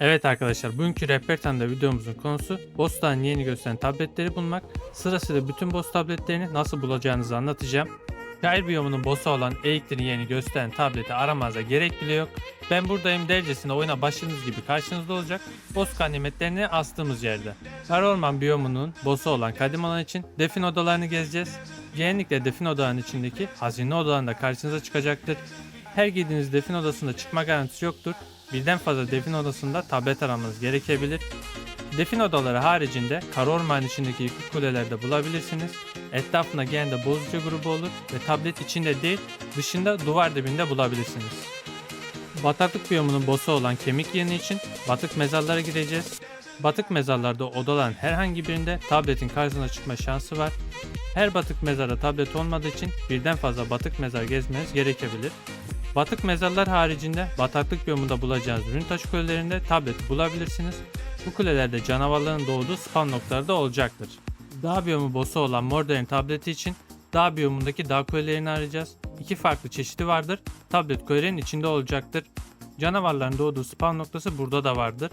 Evet arkadaşlar bugünkü rehber tanda videomuzun konusu Boss'tan yeni gösteren tabletleri bulmak. Sırasıyla bütün boss tabletlerini nasıl bulacağınızı anlatacağım. Şair biyomunun boss'u olan Eiktir'in yeni gösteren tableti aramanıza gerek bile yok. Ben buradayım dercesine oyuna başladığınız gibi karşınızda olacak. Boss ganimetlerini astığımız yerde. Kara Orman biyomunun boss'u olan kadim olan için defin odalarını gezeceğiz. Genellikle defin odalarının içindeki hazine odalarında karşınıza çıkacaktır. Her girdiğiniz defin odasında çıkma garantisi yoktur. Birden fazla defin odasında tablet aramanız gerekebilir. Defin odaları haricinde kara orman içindeki yıkık kulelerde bulabilirsiniz. Etrafında genelde bozucu grubu olur ve tablet içinde değil dışında duvar dibinde bulabilirsiniz. Bataklık biyomunun boss'u olan kemik yeni için batık mezarlara gireceğiz. Batık mezarlarda odaların herhangi birinde tabletin karşısına çıkma şansı var. Her batık mezara tablet olmadığı için birden fazla batık mezar gezmeniz gerekebilir. Batık mezarlar haricinde bataklık biyomunda bulacağınız ürün taşı kulelerinde tableti bulabilirsiniz. Bu kulelerde canavarların doğduğu spawn noktaları da olacaktır. Dağ biyomu boss'u olan Mordor'un tableti için dağ biyomundaki dağ kulelerini arayacağız. İki farklı çeşidi vardır. Tablet kulenin içinde olacaktır. Canavarların doğduğu spawn noktası burada da vardır.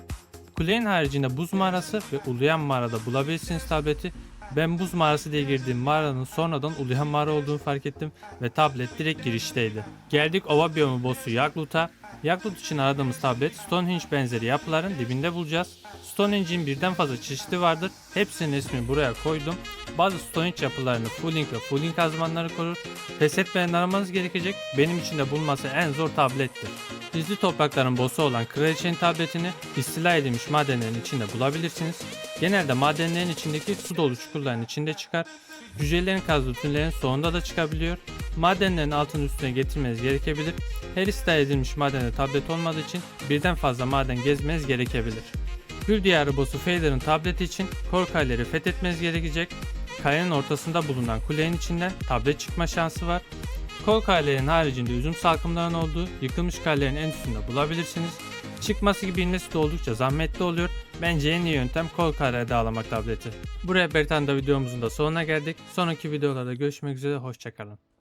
Kulenin haricinde buz mağarası ve uluyan mağarada bulabilirsiniz tableti. Ben buz mağarası diye girdiğim mağaranın sonradan uluyan mağara olduğunu fark ettim ve tablet direkt girişteydi. Geldik ova biyomu boss'u Yaglut'a. Yaglut için aradığımız tablet Stonehenge benzeri yapıların dibinde bulacağız. Stonehenge'in birden fazla çeşidi vardır. Hepsinin ismini buraya koydum. Bazı Stonehenge yapılarını Fulling ve Fulling kazmanları korur. Pes etmeden aramanız gerekecek. Benim için de bulması en zor tablettir. Gizli toprakların boss'u olan Kraliçenin tabletini istila edilmiş madenlerin içinde bulabilirsiniz. Genelde madenlerin içindeki su dolu çukurların içinde çıkar. Cücelerin kazdığı tünellerin sonunda da çıkabiliyor. Madenlerin altını üstüne getirmeniz gerekebilir. Her istila edilmiş madende tablet olmadığı için birden fazla maden gezmeniz gerekebilir. Gül Diyarı boss'u Fader'ın tableti için Korkayları fethetmeniz gerekecek. Kayanın ortasında bulunan kulenin içinden tablet çıkma şansı var. Kol kalelerin haricinde üzüm salkımlarının olduğu yıkılmış kalelerin en üstünde bulabilirsiniz. Çıkması gibi inmesi de oldukça zahmetli oluyor. Bence en iyi yöntem kol kaleye dağlamak tableti. Buraya Bertanda videomuzun da sonuna geldik. Sonraki videolarda görüşmek üzere hoşçakalın.